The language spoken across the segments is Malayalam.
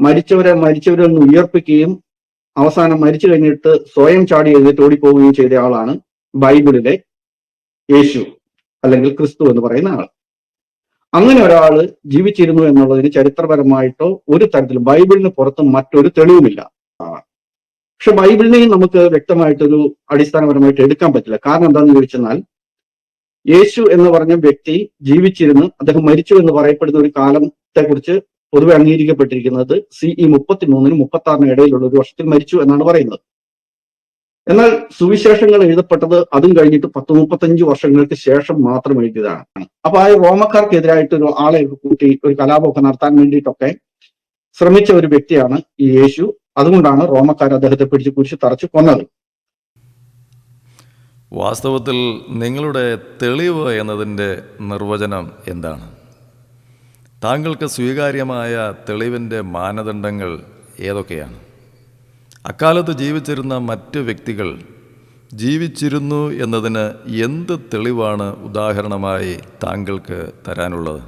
മരിച്ചവരെ മരിച്ചവരിൽ നിന്ന് ഉയർപ്പിക്കുകയും അവസാനം മരിച്ചു കഴിഞ്ഞിട്ട് സ്വയം ചാടി എഴുന്നേറ്റ് ഓടിപ്പോവുകയും ചെയ്ത ആളാണ് ബൈബിളിലെ യേശു അല്ലെങ്കിൽ ക്രിസ്തു എന്ന് പറയുന്ന ആൾ. അങ്ങനെ ഒരാൾ ജീവിച്ചിരുന്നു എന്നുള്ളതിന് ചരിത്രപരമായിട്ടോ ഒരു തരത്തിലും ബൈബിളിന് പുറത്ത് മറ്റൊരു തെളിവുമില്ല. പക്ഷെ ബൈബിളിനെയും നമുക്ക് വ്യക്തമായിട്ടൊരു അടിസ്ഥാനപരമായിട്ട് എടുക്കാൻ പറ്റില്ല. കാരണം എന്താണെന്ന് ചോദിച്ചെന്നാൽ യേശു എന്ന് പറഞ്ഞ വ്യക്തി ജീവിച്ചിരുന്നു അദ്ദേഹം മരിച്ചു എന്ന് പറയപ്പെടുന്ന ഒരു കാലത്തെ കുറിച്ച് പൊതുവെ അംഗീകരിക്കപ്പെട്ടിരിക്കുന്നത് സി ഇ മുപ്പത്തി ആറിനും ഇടയിലുള്ള ഒരു വർഷത്തിൽ മരിച്ചു എന്നാണ് പറയുന്നത്. എന്നാൽ സുവിശേഷങ്ങൾ എഴുതപ്പെട്ടത് അതും കഴിഞ്ഞിട്ട് പത്ത് മുപ്പത്തഞ്ച് വർഷങ്ങൾക്ക് ശേഷം മാത്രം എഴുതിയതാണ്. അപ്പൊ ആ റോമക്കാർക്കെതിരായിട്ട് ഒരു ആളെ കൂട്ടി ഒരു കലാപമൊക്കെ നടത്താൻ വേണ്ടിയിട്ടൊക്കെ ശ്രമിച്ച ഒരു വ്യക്തിയാണ് ഈ യേശു. അതുകൊണ്ടാണ് റോമക്കാർ അദ്ദേഹത്തെ പിടിച്ച് കുരിശ് തറച്ച് കൊന്നത്. വാസ്തവത്തിൽ നിങ്ങളുടെ തെളിവ് എന്നതിന്റെ നിർവചനം എന്താണ്? താങ്കൾക്ക് സ്വീകാര്യമായ തെളിവിന്റെ മാനദണ്ഡങ്ങൾ ഏതൊക്കെയാണ്? അക്കാലത്ത് ജീവിച്ചിരുന്ന മറ്റ് വ്യക്തികൾ ജീവിച്ചിരുന്നു എന്നതിന് എന്ത് തെളിവാണ് ഉദാഹരണമായി താങ്കൾക്ക് തരാനുള്ളത്?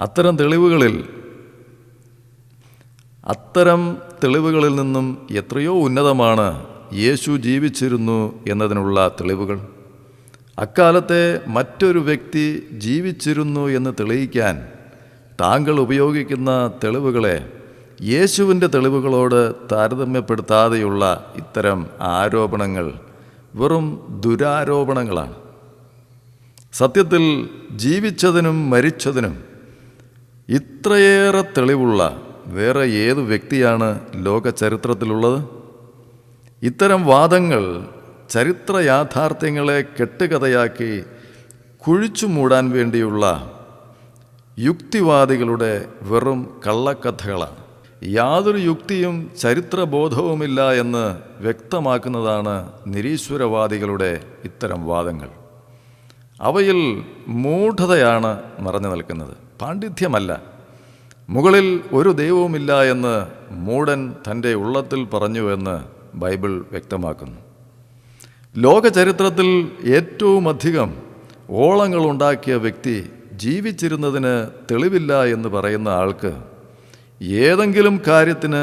അത്തരം തെളിവുകളിൽ അത്തരം തെളിവുകളിൽ നിന്നും എത്രയോ ഉന്നതമാണ് യേശു ജീവിച്ചിരുന്നു എന്നതിനുള്ള തെളിവുകൾ. അക്കാലത്തെ മറ്റൊരു വ്യക്തി ജീവിച്ചിരുന്നു എന്ന് തെളിയിക്കാൻ താങ്കൾ ഉപയോഗിക്കുന്ന തെളിവുകളെ യേശുവിന്റെ തെളിവുകളോട് താരതമ്യപ്പെടുത്താതെയുള്ള ഇത്തരം ആരോപണങ്ങൾ വെറും ദുരാരോപണങ്ങളാണ്. സത്യത്തിൽ ജീവിച്ചതിനും മരിച്ചതിനും ഇത്രയേറെ തെളിവുള്ള വേറെ ഏത് വ്യക്തിയാണ് ലോക ചരിത്രത്തിലുള്ളത് ഇത്തരം വാദങ്ങൾ ചരിത്ര യാഥാർത്ഥ്യങ്ങളെ കെട്ടുകഥയാക്കി കുഴിച്ചു മൂടാൻ വേണ്ടിയുള്ള യുക്തിവാദികളുടെ വെറും കള്ളക്കഥകളാണ്. യാതൊരു യുക്തിയും ചരിത്രബോധവുമില്ല എന്ന് വ്യക്തമാക്കുന്നതാണ് നിരീശ്വരവാദികളുടെ ഇത്തരം വാദങ്ങൾ. അവയിൽ മൂഢതയാണ് നിറഞ്ഞു നിൽക്കുന്നത്. പാണ്ഡിത്യമല്ല. മുകളിൽ ഒരു ദൈവവുമില്ല എന്ന് മൂടൻ തന്റെ ഉള്ളത്തിൽ പറഞ്ഞു എന്ന് ബൈബിൾ വ്യക്തമാക്കുന്നു. ലോക ചരിത്രത്തിൽ ഏറ്റവും അധികം ഓളങ്ങളുണ്ടാക്കിയ വ്യക്തി ജീവിച്ചിരുന്നതിന് തെളിവില്ല എന്ന് പറയുന്ന ആൾക്ക് ഏതെങ്കിലും കാര്യത്തിന്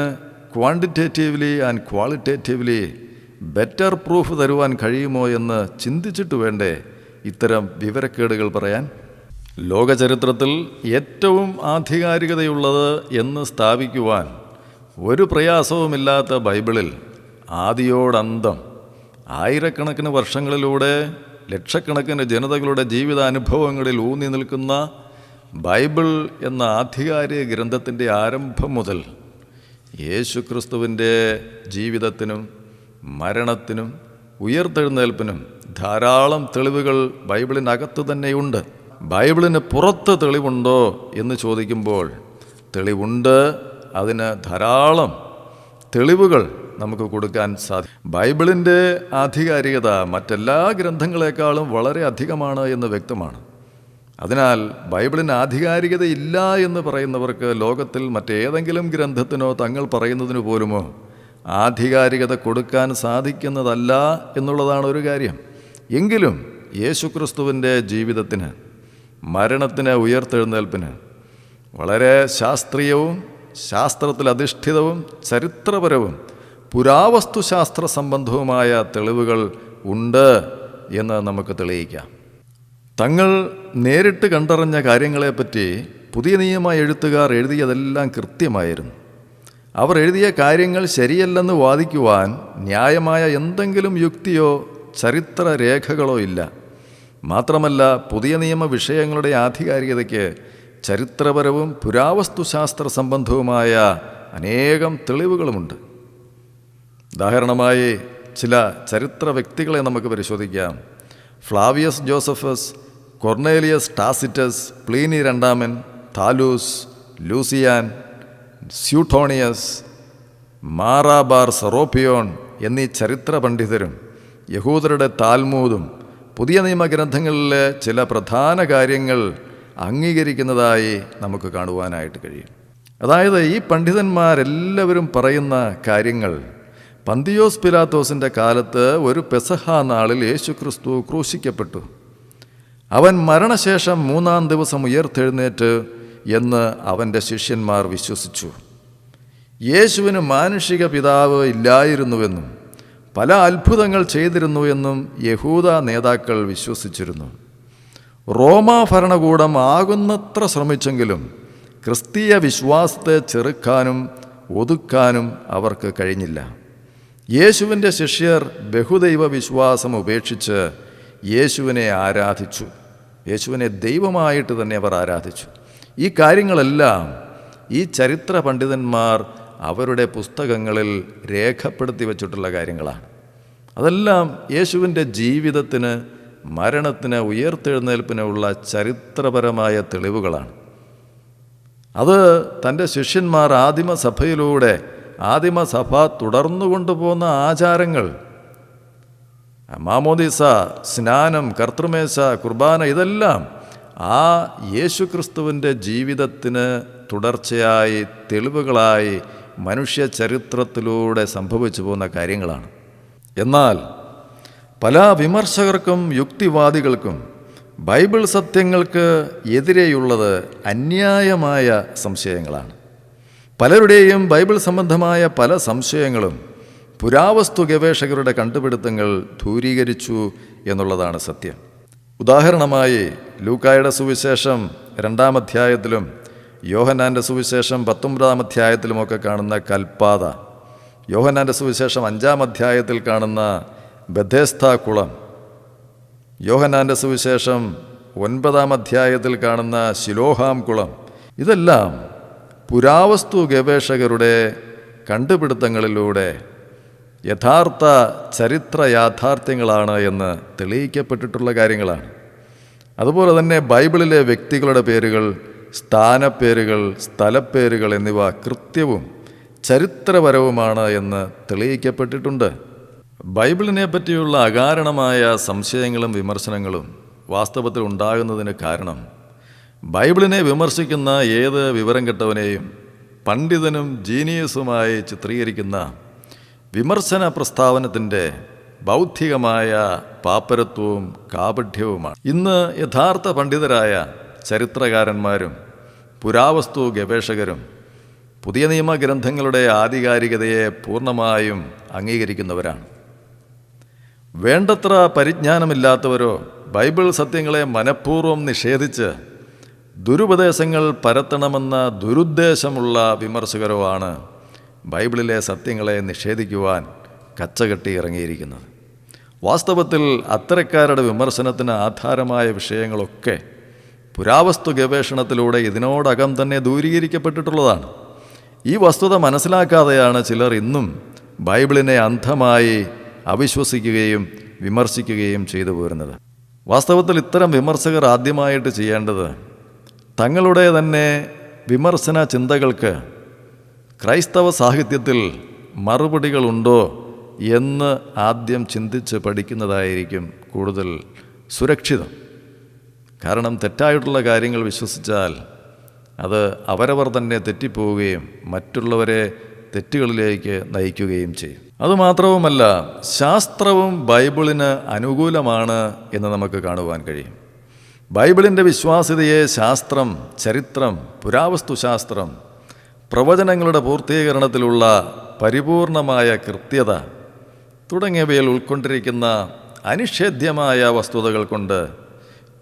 quantitatively and qualitatively better proof തരുവാൻ കഴിയുമോ എന്ന് ചിന്തിച്ചിട്ട് വേണ്ടേ ഇത്തരം വിവരക്കേടുകൾ പറയാൻ? ലോകചരിത്രത്തിൽ ഏറ്റവും ആധികാരികതയുള്ളത് എന്ന് സ്ഥാപിക്കുവാൻ ഒരു പ്രയാസവുമില്ലാത്ത ബൈബിളിൽ ആദിയോടന്തം ആയിരക്കണക്കിന് വർഷങ്ങളിലൂടെ ലക്ഷക്കണക്കിന് ജനതകളുടെ ജീവിതാനുഭവങ്ങളിൽ ഊന്നി നിൽക്കുന്ന ബൈബിൾ എന്ന ആധികാരിക ഗ്രന്ഥത്തിന്റെ ആരംഭം മുതൽ യേശുക്രിസ്തുവിന്റെ ജീവിതത്തിനും മരണത്തിനും ഉയർത്തെഴുന്നേൽപ്പിനും ധാരാളം തെളിവുകൾ ബൈബിളിനകത്ത് തന്നെയുണ്ട്. ബൈബിളിന് പുറത്ത് തെളിവുണ്ടോ എന്ന് ചോദിക്കുമ്പോൾ തെളിവുണ്ട്. അതിന് ധാരാളം തെളിവുകൾ നമുക്ക് കൊടുക്കാൻ സാധിക്കും ബൈബിളിന്റെ ആധികാരികത മറ്റെല്ലാ ഗ്രന്ഥങ്ങളെക്കാളും വളരെ അധികമാണ് എന്ന് വ്യക്തമാണ്. അതിനാൽ ബൈബിളിന് ആധികാരികത ഇല്ല എന്ന് പറയുന്നവർക്ക് ലോകത്തിൽ മറ്റേതെങ്കിലും ഗ്രന്ഥത്തിനോ തങ്ങൾ പറയുന്നതിനു പോലുമോ ആധികാരികത കൊടുക്കാൻ സാധിക്കുന്നതല്ല എന്നുള്ളതാണ് ഒരു കാര്യം. എങ്കിലും യേശുക്രിസ്തുവിന്റെ ജീവിതത്തിന് മരണത്തിന് ഉയർത്തെഴുന്നേൽപ്പിന് വളരെ ശാസ്ത്രീയവും ശാസ്ത്രത്തിൽ അധിഷ്ഠിതവും ചരിത്രപരവും പുരാവസ്തുശാസ്ത്ര സംബന്ധവുമായ തെളിവുകൾ ഉണ്ട് എന്ന് നമുക്ക് തെളിയിക്കാം. തങ്ങൾ നേരിട്ട് കണ്ടറിഞ്ഞ കാര്യങ്ങളെപ്പറ്റി പുതിയ നിയമ എഴുത്തുകാർ എഴുതിയതെല്ലാം കൃത്യമായിരുന്നു. അവർ എഴുതിയ കാര്യങ്ങൾ ശരിയല്ലെന്ന് വാദിക്കുവാൻ ന്യായമായ എന്തെങ്കിലും യുക്തിയോ ചരിത്ര രേഖകളോ ഇല്ല. മാത്രമല്ല പുതിയ നിയമ വിഷയങ്ങളുടെ ആധികാരികതയ്ക്ക് ചരിത്രപരവും പുരാവസ്തുശാസ്ത്ര സംബന്ധവുമായ അനേകം തെളിവുകളുമുണ്ട്. ഉദാഹരണമായി ചില ചരിത്ര വ്യക്തികളെ നമുക്ക് പരിശോധിക്കാം. Flavius Josephus Cornelius Tacitus Pliny രണ്ടാമൻ താലൂസ് ലൂസിയാൻ സ്യൂട്ടോണിയസ് മാറാബാർ സറോപിയോൺ എന്നീ ചരിത്ര പണ്ഡിതരും യഹൂദരുടെ താൽമൂതും പുതിയ നിയമഗ്രന്ഥങ്ങളിലെ ചില പ്രധാന കാര്യങ്ങൾ അംഗീകരിക്കുന്നതായി നമുക്ക് കാണുവാനായിട്ട് കഴിയും. അതായത് ഈ പണ്ഡിതന്മാരെല്ലാവരും പറയുന്ന കാര്യങ്ങൾ പന്തിയോസ് പിലാത്തോസിന്റെ കാലത്ത് ഒരു പെസഹ നാളിൽ യേശുക്രിസ്തു ക്രൂശിക്കപ്പെട്ടു. അവൻ മരണശേഷം മൂന്നാം ദിവസം ഉയർത്തെഴുന്നേറ്റ് എന്ന് അവന്റെ ശിഷ്യന്മാർ വിശ്വസിച്ചു. യേശുവിന് മാനുഷിക പിതാവ് ഇല്ലായിരുന്നുവെന്നും പല അത്ഭുതങ്ങൾ ചെയ്തിരുന്നു എന്നും യഹൂദ നേതാക്കൾ വിശ്വസിച്ചിരുന്നു. റോമാ ഭരണകൂടം ആകുന്നത്ര ശ്രമിച്ചെങ്കിലും ക്രിസ്തീയ വിശ്വാസത്തെ ചെറുക്കാനും ഒതുക്കാനും അവർക്ക് കഴിഞ്ഞില്ല. യേശുവിന്റെ ശിഷ്യർ ബഹുദൈവ വിശ്വാസം ഉപേക്ഷിച്ച് യേശുവിനെ ആരാധിച്ചു. യേശുവിനെ ദൈവമായിട്ട് തന്നെ അവർ ആരാധിച്ചു. ഈ കാര്യങ്ങളെല്ലാം ഈ ചരിത്ര പണ്ഡിതന്മാർ അവരുടെ പുസ്തകങ്ങളിൽ രേഖപ്പെടുത്തി വച്ചിട്ടുള്ള കാര്യങ്ങളാണ്. അതെല്ലാം യേശുവിന്റെ ജീവിതത്തിന് മരണത്തിന് ഉയർത്തെഴുന്നേൽപ്പിനുള്ള ചരിത്രപരമായ തെളിവുകളാണ്. അത് തന്റെ ശിഷ്യന്മാർ ആദിമസഭയിലൂടെ ആദിമസഭ തുടർന്നു കൊണ്ടുപോകുന്ന ആചാരങ്ങൾ. മാമോദിസ സ്നാനം കർത്തൃമേശ കുർബാന ഇതെല്ലാം ആ യേശുക്രിസ്തുവിന്റെ ജീവിതത്തിന് തുടർച്ചയായി തെളിവുകളായി മനുഷ്യ ചരിത്രത്തിലൂടെ സംഭവിച്ചു പോകുന്ന കാര്യങ്ങളാണ്. എന്നാൽ പല വിമർശകർക്കും യുക്തിവാദികൾക്കും ബൈബിൾ സത്യങ്ങൾക്ക് എതിരെയുള്ളത് അന്യായമായ സംശയങ്ങളാണ്. പലരുടെയും ബൈബിൾ സംബന്ധമായ പല സംശയങ്ങളും പുരാവസ്തു ഗവേഷകരുടെ കണ്ടുപിടുത്തങ്ങൾ ദൂരീകരിച്ചു എന്നുള്ളതാണ് സത്യം. ഉദാഹരണമായി ലൂക്കായുടെ സുവിശേഷം രണ്ടാം അധ്യായത്തിലും യോഹനാന്റെ സുവിശേഷം പത്തൊമ്പതാം അധ്യായത്തിലുമൊക്കെ കാണുന്ന കൽപ്പാത യോഹനാന്റെ സുവിശേഷം അഞ്ചാം അധ്യായത്തിൽ കാണുന്ന ബഥേസ്ത കുളം യോഹനാന്റെ സുവിശേഷം ഒൻപതാം അധ്യായത്തിൽ കാണുന്ന ശിലോഹാം കുളം ഇതെല്ലാം പുരാവസ്തു ഗവേഷകരുടെ കണ്ടുപിടുത്തങ്ങളിലൂടെ യഥാർത്ഥ ചരിത്ര യാഥാർത്ഥ്യങ്ങളാണ് എന്ന് തെളിയിക്കപ്പെട്ടിട്ടുള്ള കാര്യങ്ങളാണ്. അതുപോലെ തന്നെ ബൈബിളിലെ വ്യക്തികളുടെ പേരുകൾ സ്ഥാനപ്പേരുകൾ സ്ഥലപ്പേരുകൾ എന്നിവ കൃത്യവും ചരിത്രപരവുമാണ് എന്ന് തെളിയിക്കപ്പെട്ടിട്ടുണ്ട്. ബൈബിളിനെ പറ്റിയുള്ള അകാരണമായ സംശയങ്ങളും വിമർശനങ്ങളും വാസ്തവത്തിൽ ഉണ്ടാകുന്നതിന് കാരണം ബൈബിളിനെ വിമർശിക്കുന്ന ഏത് വിവരം കെട്ടവനെയും പണ്ഡിതനും ജീനിയസുമായി ചിത്രീകരിക്കുന്ന വിമർശന പ്രസ്താവനത്തിന്റെ ബൗദ്ധികമായ പാപ്പരത്വവും കാപഠ്യവുമാണ്. ഇന്ന് യഥാർത്ഥ പണ്ഡിതരായ ചരിത്രകാരന്മാരും പുരാവസ്തു ഗവേഷകരും പുതിയ നിയമ ഗ്രന്ഥങ്ങളുടെ ആധികാരികതയെ പൂർണമായും അംഗീകരിക്കുന്നവരാണ്. വേണ്ടത്ര പരിജ്ഞാനമില്ലാത്തവരോ ബൈബിൾ സത്യങ്ങളെ മനഃപൂർവം നിഷേധിച്ച് ദുരുപദേശങ്ങൾ പരത്തണമെന്ന ദുരുദ്ദേശമുള്ള വിമർശകരോ ആണ് ബൈബിളിലെ സത്യങ്ങളെ നിഷേധിക്കുവാൻ കച്ചകെട്ടി ഇറങ്ങിയിരിക്കുന്നത്. വാസ്തവത്തിൽ അത്തരക്കാരുടെ വിമർശനത്തിന് ആധാരമായ വിഷയങ്ങളൊക്കെ പുരാവസ്തു ഗവേഷണത്തിലൂടെ ഇതിനോടകം തന്നെ ദൂരീകരിക്കപ്പെട്ടിട്ടുള്ളതാണ്. ഈ വസ്തുത മനസ്സിലാക്കാതെയാണ് ചിലർ ഇന്നും ബൈബിളിനെ അന്ധമായി അവിശ്വസിക്കുകയും വിമർശിക്കുകയും ചെയ്തു പോരുന്നത്. വാസ്തവത്തിൽ ഇത്തരം വിമർശകർ ആദ്യമായിട്ട് ചെയ്യേണ്ടത് തങ്ങളുടെ തന്നെ വിമർശന ചിന്തകൾക്ക് ക്രൈസ്തവ സാഹിത്യത്തിൽ മറുപടികളുണ്ടോ എന്ന് ആദ്യം ചിന്തിച്ച് പഠിക്കുന്നതായിരിക്കും കൂടുതൽ സുരക്ഷിതം. കാരണം തെറ്റായിട്ടുള്ള കാര്യങ്ങൾ വിശ്വസിച്ചാൽ അത് അവരവർ തന്നെ തെറ്റിപ്പോവുകയും മറ്റുള്ളവരെ തെറ്റുകളിലേക്ക് നയിക്കുകയും ചെയ്യും. അതുമാത്രവുമല്ല ശാസ്ത്രവും ബൈബിളിന് അനുകൂലമാണ് എന്ന് നമുക്ക് കാണുവാൻ കഴിയും. ബൈബിളിന്റെ വിശ്വാസ്യതയെ ശാസ്ത്രം ചരിത്രം പുരാവസ്തുശാസ്ത്രം പ്രവചനങ്ങളുടെ പൂർത്തീകരണത്തിലുള്ള പരിപൂർണമായ കൃത്യത തുടങ്ങിയവയിൽ ഉൾക്കൊണ്ടിരിക്കുന്ന അനിഷേധ്യമായ വസ്തുതകൾ കൊണ്ട്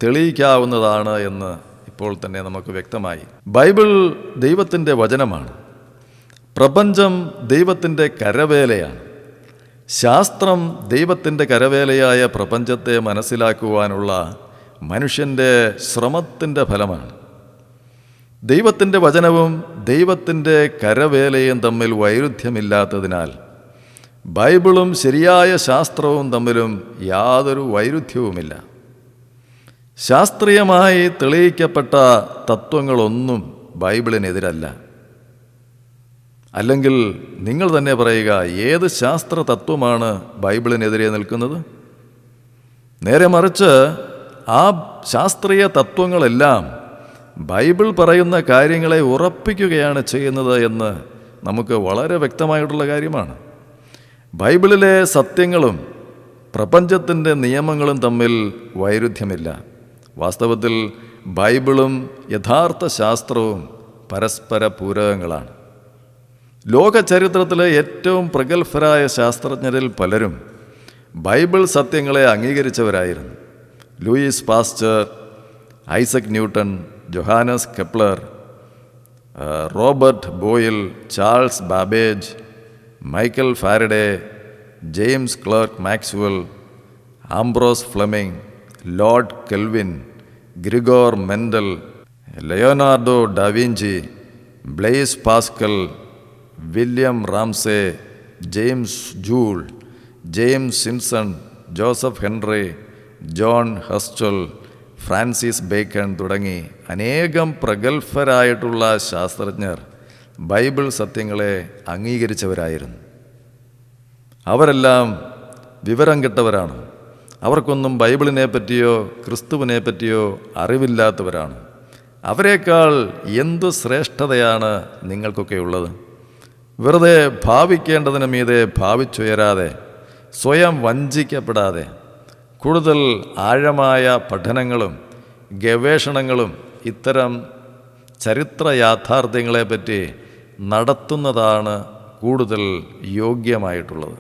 തെളിയിക്കാവുന്നതാണ് എന്ന് ഇപ്പോൾ തന്നെ നമുക്ക് വ്യക്തമായി. ബൈബിൾ ദൈവത്തിന്റെ വചനമാണ്. പ്രപഞ്ചം ദൈവത്തിന്റെ കരവേലയാണ്. ശാസ്ത്രം ദൈവത്തിന്റെ കരവേലയായ പ്രപഞ്ചത്തെ മനസ്സിലാക്കുവാനുള്ള മനുഷ്യന്റെ ശ്രമത്തിന്റെ ഫലമാണ്. ദൈവത്തിന്റെ വചനവും ദൈവത്തിന്റെ കരവേലയും തമ്മിൽ വൈരുദ്ധ്യമില്ലാത്തതിനാൽ ബൈബിളും ശരിയായ ശാസ്ത്രവും തമ്മിലും യാതൊരു വൈരുദ്ധ്യവുമില്ല. ശാസ്ത്രീയമായി തെളിയിക്കപ്പെട്ട തത്വങ്ങളൊന്നും ബൈബിളിനെതിരല്ല. അല്ലെങ്കിൽ നിങ്ങൾ തന്നെ പറയുക ഏത് ശാസ്ത്ര തത്വമാണ് ബൈബിളിനെതിരെ നിൽക്കുന്നത്? നേരെ മറിച്ച് ആ ശാസ്ത്രീയ തത്വങ്ങളെല്ലാം ബൈബിൾ പറയുന്ന കാര്യങ്ങളെ ഉറപ്പിക്കുകയാണ് ചെയ്യുന്നത് എന്ന് നമുക്ക് വളരെ വ്യക്തമായിട്ടുള്ള കാര്യമാണ്. ബൈബിളിലെ സത്യങ്ങളും പ്രപഞ്ചത്തിന്റെ നിയമങ്ങളും തമ്മിൽ വൈരുദ്ധ്യമില്ല. വാസ്തവത്തിൽ ബൈബിളും യഥാർത്ഥ ശാസ്ത്രവും പരസ്പര പൂരകങ്ങളാണ്. ലോക ചരിത്രത്തിലെ ഏറ്റവും പ്രഗത്ഭരായ ശാസ്ത്രജ്ഞരിൽ പലരും ബൈബിൾ സത്യങ്ങളെ അംഗീകരിച്ചവരായിരുന്നു. Louis Pasteur Isaac Newton Johannes Kepler Robert Boyle Charles Babbage Michael Faraday James Clerk Maxwell Ambrose Fleming Lord Kelvin Gregor Mendel Leonardo da Vinci Blaise Pascal William Ramsay James Joule James Simpson Joseph Henry John Herschel Francis Bacon തുടങ്ങി അനേകം പ്രഗത്ഭരായിട്ടുള്ള ശാസ്ത്രജ്ഞർ ബൈബിൾ സത്യങ്ങളെ അംഗീകരിച്ചവരായിരുന്നു. അവരെല്ലാം വിവരം കെട്ടവരാണ്. അവർക്കൊന്നും ബൈബിളിനെ പറ്റിയോ ക്രിസ്തുവിനെ പറ്റിയോ അറിവില്ലാത്തവരാണ്. അവരെക്കാൾ എന്തു ശ്രേഷ്ഠതയാണ് നിങ്ങൾക്കൊക്കെ ഉള്ളത്? വെറുതെ ഭാവിക്കേണ്ടതിന് മീതെ ഭാവിച്ചുയരാതെ സ്വയം വഞ്ചിക്കപ്പെടാതെ കൂടുതൽ ആഴമായ പഠനങ്ങളും ഗവേഷണങ്ങളും ഇത്തരം ചരിത്ര യാഥാർത്ഥ്യങ്ങളെപ്പറ്റി നടത്തുന്നതാണ് കൂടുതൽ യോഗ്യമായിട്ടുള്ളത്.